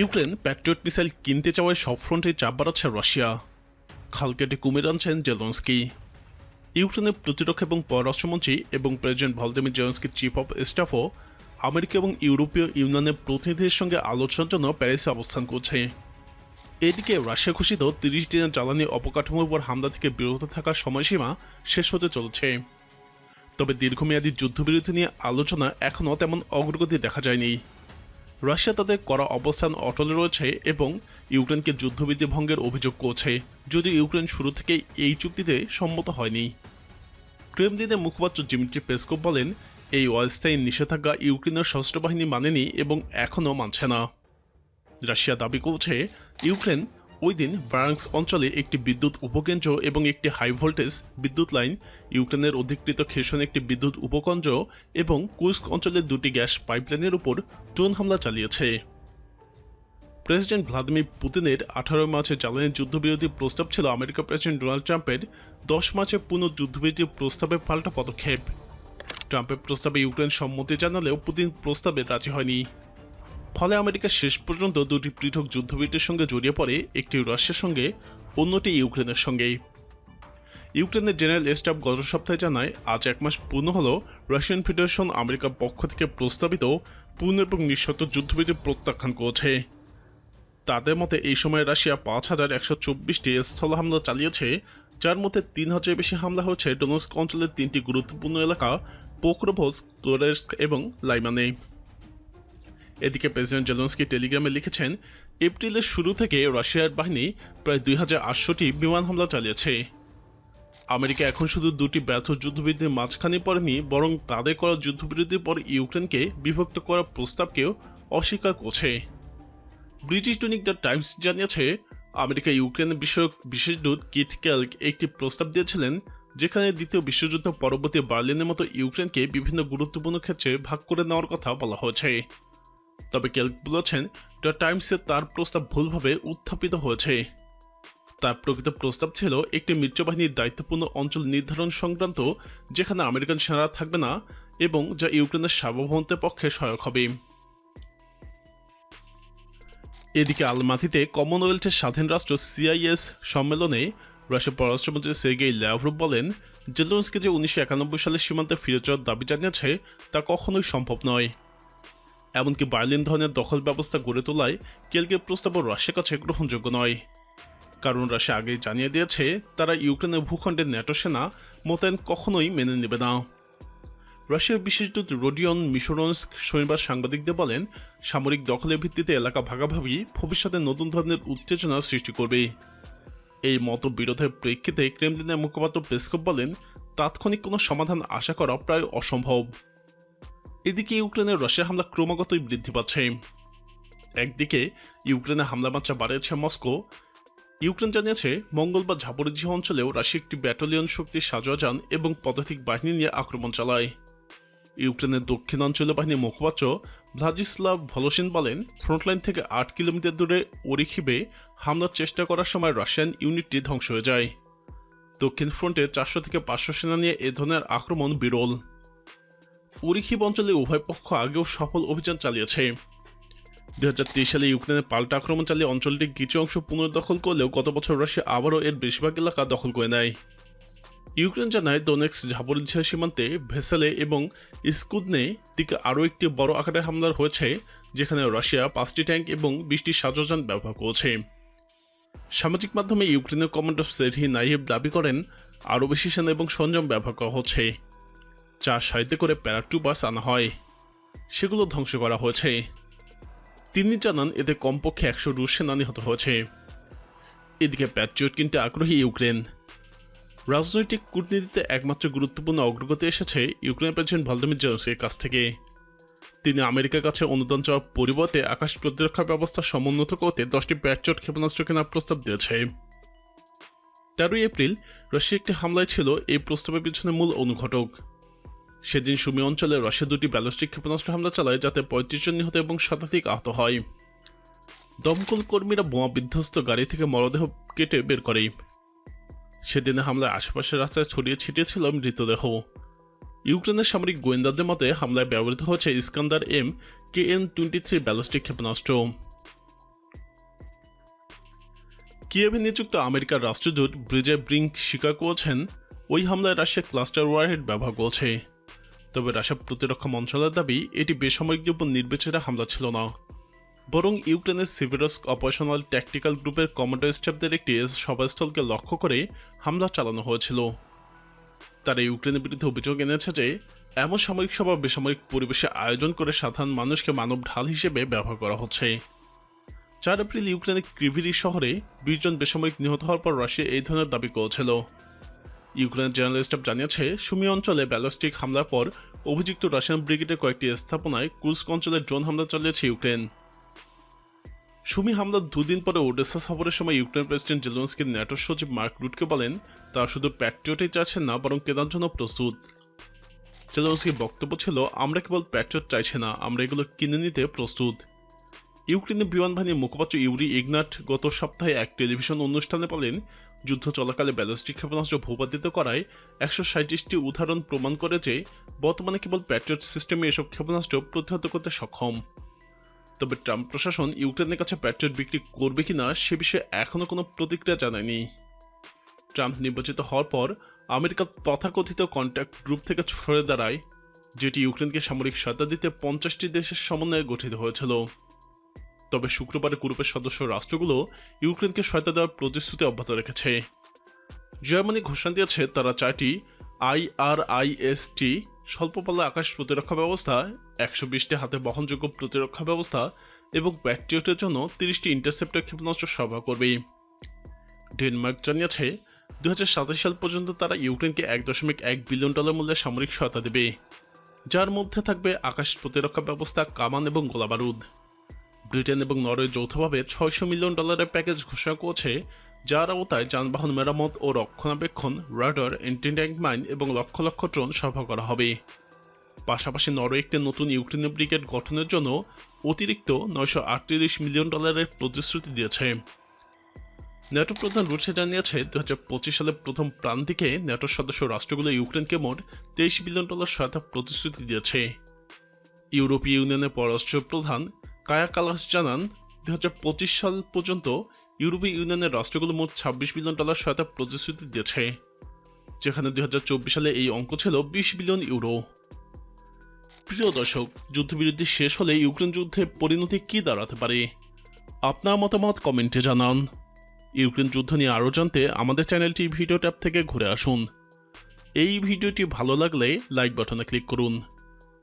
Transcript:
Ukraine Patriot missile কিনতে চাওয়ায় সব ফ্রন্টে চাপ বাড়াচ্ছে রাশিয়া। খাল কেটে কুমির আনছেন জেলন্সকি। ইউক্রেনের প্রতিরক্ষা এবং পররাষ্ট্রমন্ত্রী এবং president Volodymyr Zelensky chief of স্টাফও America এবং ইউরোপীয় ইউনিয়নের প্রতিনিধিদের সঙ্গে আলোচনার জন্য প্যারিসে অবস্থান করছে। এদিকে রাশিয়া ঘোষিত তিরিশ দিনের জ্বালানি অবকাঠামোর উপর হামলা থেকে বিরত থাকার সময়সীমা শেষ হতে চলেছে। তবে দীর্ঘমেয়াদী যুদ্ধবিরতি নিয়ে আলোচনা এখনও তেমন অগ্রগতি দেখা যায়নি। রাশিয়া তাদের করা অবস্থান অটল রয়েছে এবং ইউক্রেনকে যুদ্ধবিধি ভঙ্গের অভিযোগ করছে। যদিও ইউক্রেন শুরু থেকে এই চুক্তিতে সম্মত হয়নি। ক্রেমলিনের মুখপাত্র জিমিট্রি পেসকোপ বলেন, এই অস্থায়ী নিষেধাজ্ঞা ইউক্রেনের সশস্ত্র বাহিনী মানেনি এবং এখনও মানছে না। রাশিয়া দাবি করছে, ইউক্রেন ওই দিন ব্রাঙ্কস অঞ্চলে একটি বিদ্যুৎ উপকেন্দ্র এবং একটি হাই ভোল্টেজ বিদ্যুৎ লাইন ইউক্রেনের অধিকৃত খেসন একটি বিদ্যুৎ উপকেন্দ্র এবং কুস্ক অঞ্চলের দুটি গ্যাস পাইপলাইনের উপর ড্রোন হামলা চালিয়েছে। প্রেসিডেন্ট ভ্লাদিমির পুতিনের আঠারো মার্চে জ্বালানি যুদ্ধবিরতি প্রস্তাব ছিল আমেরিকা প্রেসিডেন্ট ডোনাল্ড ট্রাম্পের। দশ মার্চে পুনঃ প্রস্তাবে পাল্টা পদক্ষেপ। ট্রাম্পের প্রস্তাবে ইউক্রেন সম্মতি জানালেও পুতিন প্রস্তাবে রাজি হয়নি। ফলে আমেরিকা শেষ পর্যন্ত দুটি পৃথক যুদ্ধবিরতির সঙ্গে জড়িয়ে পড়ে, একটি রাশিয়ার সঙ্গে, অন্যটি ইউক্রেনের সঙ্গে ইউক্রেনের জেনারেল স্টাফ গত সপ্তাহে জানায়, আজ এক মাস পূর্ণ হল রাশিয়ান ফেডারেশন আমেরিকার পক্ষ থেকে প্রস্তাবিত পূর্ণ এবং নিঃশর্ত যুদ্ধবিরতি প্রত্যাখ্যান করেছে। তাদের মতে, এই সময় রাশিয়া পাঁচ হাজার একশো চব্বিশটি স্থল হামলা চালিয়েছে, যার মধ্যে তিন হাজার বেশি হামলা হয়েছে ডোনস্ক অঞ্চলের তিনটি গুরুত্বপূর্ণ এলাকা পোক্রোভোজ তোরেস্ক এবং লাইমানে। এদিকে প্রেসিডেন্ট জেলন্সকি টেলিগ্রামে লিখেছেন, এপ্রিলের শুরু থেকে রাশিয়ার বাহিনী প্রায় দুই হাজার আটশোটি বিমান হামলা চালিয়েছে। আমেরিকা এখন শুধু দুটি ব্যর্থ যুদ্ধবিরতির মাঝখানে পড়েনি, বরং তাদের করা যুদ্ধবিরতির পর ইউক্রেনকে বিভক্ত করার প্রস্তাবকেও অস্বীকার করছে। ব্রিটিশ দৈনিক দ্য টাইমস জানিয়েছে, আমেরিকা ইউক্রেন বিষয়ক বিশেষ দূত কিট ক্যালক একটি প্রস্তাব দিয়েছিলেন, যেখানে দ্বিতীয় বিশ্বযুদ্ধ পরবর্তী বার্লিনের মতো ইউক্রেনকে বিভিন্ন গুরুত্বপূর্ণ ক্ষেত্রে ভাগ করে নেওয়ার কথা বলা হয়েছে। তবে কেলক বলেছেন, দ্য টাইমসে তার প্রস্তাব ভুলভাবে উত্থাপিত হয়েছে। তার প্রকৃত প্রস্তাব ছিল একটি মিত্রবাহিনীর দায়িত্বপূর্ণ অঞ্চল নির্ধারণ সংক্রান্ত, যেখানে আমেরিকান সেনারা থাকবে না এবং যা ইউক্রেনের সার্বভৌমত্বের পক্ষে সহায়ক হবে। এদিকে আলমাতিতে কমনওয়েলথের স্বাধীন রাষ্ট্র সিআইএস সম্মেলনে রাশিয়ার পররাষ্ট্রমন্ত্রী সের্গেই ল্যাভরভ বলেন, জেলন্সকে যে উনিশশো একানব্বই সালের সীমান্তে ফিরে যাওয়ার দাবি জানিয়েছে, তা কখনোই সম্ভব নয়। এমনকি বার্লিন ধরনের দখল ব্যবস্থা গড়ে তোলায় কেলকের প্রস্তাবও রাশিয়ার কাছে গ্রহণযোগ্য নয়। কারণ রাশিয়া আগেই জানিয়ে দিয়েছে, তারা ইউক্রেনের ভূখণ্ডে ন্যাটো সেনা মোতায়েন কখনোই মেনে নেবে না। রাশিয়ার বিশেষ দূত রোডিয়ন মিশোরন্স্ক শনিবার সাংবাদিকদের বলেন, সামরিক দখলের ভিত্তিতে এলাকা ভাগাভাগি ভবিষ্যতে নতুন ধরনের উত্তেজনা সৃষ্টি করবে। এই মত বিরোধের প্রেক্ষিতে ক্রেমলিনের মুখপাত্র পেসকপ বলেন, তাৎক্ষণিক কোনো সমাধান আশা করা প্রায় অসম্ভব। এদিকে ইউক্রেনের রাশিয়া হামলা ক্রমাগতই বৃদ্ধি পাচ্ছে। একদিকে ইউক্রেনে হামলা মাত্রা বাড়িয়েছে মস্কো। ইউক্রেন জানিয়েছে, মঙ্গলবার ঝাপরিঝি অঞ্চলেও রাশিয়া একটি ব্যাটালিয়ন শক্তির সাজোয়া যান এবং পদাতিক বাহিনী নিয়ে আক্রমণ চালায়। ইউক্রেনের দক্ষিণাঞ্চলীয় বাহিনীর মুখপাত্র ভ্লাজিস্লাভ ভলোসিন বলেন, ফ্রন্টলাইন থেকে আট কিলোমিটার দূরে ওরিখিবে হামলার চেষ্টা করার সময় রাশিয়ান ইউনিটটি ধ্বংস হয়ে যায়। দক্ষিণ ফ্রন্টে চারশো থেকে পাঁচশো সেনা নিয়ে এ ধরনের আক্রমণ বিরল। উরিখিব অঞ্চলে উভয় পক্ষ আগেও সফল অভিযান চালিয়েছে। দুই হাজার তেইশ সালে ইউক্রেনের পাল্টা আক্রমণ চালিয়ে অঞ্চলটির কিছু অংশ পুনর্দখল করলেও গত বছর রাশিয়া আবারও এর বেশিরভাগ এলাকা দখল করে নেয়। ইউক্রেন জানায় দোনেক্স ঝাপরিঝিয়া সীমান্তে ভেসেলে এবং স্কুদনে দিকে আরও একটি বড় আকারের হামলার হয়েছে, যেখানে রাশিয়া পাঁচটি ট্যাঙ্ক এবং বিশটি সাজোযান ব্যবহার করেছে। সামাজিক মাধ্যমে ইউক্রেনের কমান্ডার সেরহি নাইয়েব দাবি করেন, আরও বেশি সেনা এবং সরঞ্জাম ব্যবহার করা হচ্ছে। যা সাহিত্য করে প্যারাটুবাস আনা হয়, সেগুলো ধ্বংস করা হয়েছে। তিনি জানান, এতে কমপক্ষে একশো রুশ সেনা নিহত হয়েছে। এদিকে প্যাট্রিয়ট কিনতে আগ্রহী ইউক্রেন। রাজনৈতিক কূটনীতিতে একমাত্র গুরুত্বপূর্ণ অগ্রগতি এসেছে ইউক্রেনের প্রেসিডেন্ট ভলদিমির জেলসের কাছ থেকে। তিনি আমেরিকার কাছে অনুদান চাওয়ার পরিবর্তে আকাশ প্রতিরক্ষা ব্যবস্থা সমুন্নত করতে দশটি প্যাট্রিয়ট ক্ষেপণাস্ত্র কেনার প্রস্তাব দিয়েছে। তেরোই এপ্রিল রাশিয়া একটি হামলায় ছিল এই প্রস্তাবের পিছনে মূল অনুঘটক। সেদিন সুমি অঞ্চলে রাশিয়া দুটি ব্যালিস্টিক ক্ষেপণাস্ত্র হামলা চালায়, যাতে পঁয়ত্রিশ জন নিহত এবং শতাধিক আহত হয়। দমকল কর্মীরা বোমা বিধ্বস্ত গাড়ি থেকে মরদেহ কেটে বের করে। সেদিনে হামলায় আশেপাশের রাস্তায় ছড়িয়ে ছিটিয়ে ছিল মৃতদেহ। ইউক্রেনের সামরিক গোয়েন্দাদের মতে হামলায় ব্যবহৃত হয়েছে Iskander M K N twenty three ballistic ক্ষেপণাস্ত্র। কিয়েভে নিযুক্ত আমেরিকার রাষ্ট্রদূত ব্রিজে ব্রিঙ্ক স্বীকার করেছেন ওই হামলায় রাশিয়া ক্লাস্টার ওয়ারহেড ব্যবহার করেছে। তবে রাশিয়া প্রতিরক্ষা মন্ত্রণালয়ের দাবি, এটি বেসামরিক উপর নির্বিচারে হামলা ছিল না। বরং ইউক্রেনের সিভিরস্ক অপারেশনাল ট্যাকটিক্যাল গ্রুপের কমান্ডার স্টাফদের একটি সভাস্থলকে লক্ষ্য করে হামলা চালানো হয়েছিল। তারা ইউক্রেনের বিরুদ্ধে অভিযোগ এনেছে যে, এমন সামরিক সভা বেসামরিক পরিবেশে আয়োজন করে সাধারণ মানুষকে মানব ঢাল হিসেবে ব্যবহার করা হচ্ছে। চার এপ্রিল ইউক্রেনের ক্রিভিরি শহরে বিশজন বেসামরিক নিহত হওয়ার পর রাশিয়া এই ধরনের দাবি করেছিল। ইউক্রেনের জেনারেল স্টাফ জানিয়েছে, সুমি অঞ্চলে ব্যালিস্টিক হামলার পর অভিযুক্ত রাশিয়ান ব্রিগেডের কয়েকটি স্থাপনায় কুস্ক অঞ্চলে ড্রোন হামলা চালিয়েছে ইউক্রেন। সুমি হামলার দুদিন পরে ওডেসা সফরের সময় ইউক্রেন প্রেসিডেন্ট জেলেন্সকি ন্যাটোর সচিব মার্ক রুটকে বলেন, তারা শুধু প্যাট্রিয়টই চাইছেন না, বরং কেনার জন্য প্রস্তুত। জেলেন্সকির বক্তব্য ছিল, আমরা কেবল প্যাট্রিয়ট চাইছি না, আমরা এগুলো কিনে নিতে প্রস্তুত। ইউক্রেনের বিমান বাহিনীর মুখপাত্র ইউরি ইগনাট গত সপ্তাহে এক টেলিভিশন অনুষ্ঠানে বলেন যুদ্ধ চলাকালে ব্যালিস্টিক ক্ষেপণাস্ত্র ভূপাতিত করায় একশো সাঁত্রিশটি উদাহরণ প্রমাণ করে যে বর্তমানে কেবল প্যাট্রিয়ট সিস্টেমে এসব ক্ষেপণাস্ত্র প্রতিহত করতে সক্ষম। তবে ট্রাম্প প্রশাসন ইউক্রেনের কাছে প্যাট্রিয়ট বিক্রি করবে কিনা সে বিষয়ে এখনও কোনো প্রতিক্রিয়া জানায়নি। ট্রাম্প নির্বাচিত হওয়ার পর আমেরিকা তথাকথিত কন্ট্যাক্ট গ্রুপ থেকে সরে দাঁড়ায়, যেটি ইউক্রেনকে সামরিক সহায়তা দিতে পঞ্চাশটি দেশের সমন্বয়ে গঠিত হয়েছিল। তবে শুক্রবারে গ্রুপের সদস্য রাষ্ট্রগুলো ইউক্রেনকে সহায়তা দেওয়ার প্রতিশ্রুতি অব্যাহত রেখেছে। জার্মানি ঘোষণা দিয়েছে তারা চারটি আইআরআইএসটি, স্বল্পপাল্লা আকাশ প্রতিরক্ষা ব্যবস্থা, একশো বিশটি হাতে বহনযোগ্য প্রতিরক্ষা ব্যবস্থা এবং প্যাট্রিয়টের জন্য তিরিশটি ইন্টারসেপ্টর ক্ষেপণাস্ত্র সরবরাহ করবে। ডেনমার্ক জানিয়েছে, দুই হাজার সাতাশ সাল পর্যন্ত তারা ইউক্রেনকে এক দশমিক এক বিলিয়ন ডলার মূল্যের সামরিক সহায়তা দেবে। যার মধ্যে থাকবে আকাশ প্রতিরক্ষা ব্যবস্থা, কামান এবং গোলাবারুদ। ব্রিটেন এবং নরওয়ে যৌথভাবে ছয়শো মিলিয়ন ডলারের প্যাকেজ ঘোষণা করেছে, যার আওতায় যানবাহন মেরামত ও রক্ষণাবেক্ষণ, রাডার, এন্টিট্যাঙ্ক মাইন এবং লক্ষ লক্ষ ট্রোন সরবরাহ করা হবে। পাশাপাশি নরওয়ে একটি নতুন ইউক্রেনীয় ব্রিগেড গঠনের জন্য অতিরিক্ত নয়শো আটত্রিশ মিলিয়ন ডলারের প্রতিশ্রুতি দিয়েছে। ন্যাটো প্রধান রুশে জানিয়েছে দু হাজার পঁচিশ সালের প্রথম প্রান্তিকে ন্যাটোর সদস্য রাষ্ট্রগুলো ইউক্রেনকে মোট তেইশ বিলিয়ন ডলার সহায়তা প্রতিশ্রুতি দিয়েছে। ইউরোপীয় ইউনিয়নের পররাষ্ট্র প্রধান কায়া কালাস জানান দুই হাজার পঁচিশ সাল পর্যন্ত ইউরোপীয় ইউনিয়নের রাষ্ট্রগুলো মোট ছাব্বিশ বিলিয়ন ডলার সহায়তা প্রতিশ্রুতি দিয়েছে, যেখানে দু হাজার চব্বিশ সালে এই অঙ্ক ছিল বিশ বিলিয়ন ইউরো। প্রিয় দর্শক, যুদ্ধবিরতি শেষ হলে ইউক্রেন যুদ্ধে পরিণতি কি দাঁড়াতে পারে? আপনার মতামত কমেন্টে জানান। ইউক্রেন যুদ্ধ নিয়ে আরও জানতে আমাদের চ্যানেলটি ভিডিও ট্যাব থেকে ঘুরে আসুন। এই ভিডিওটি ভালো লাগলে লাইক বাটনে ক্লিক করুন।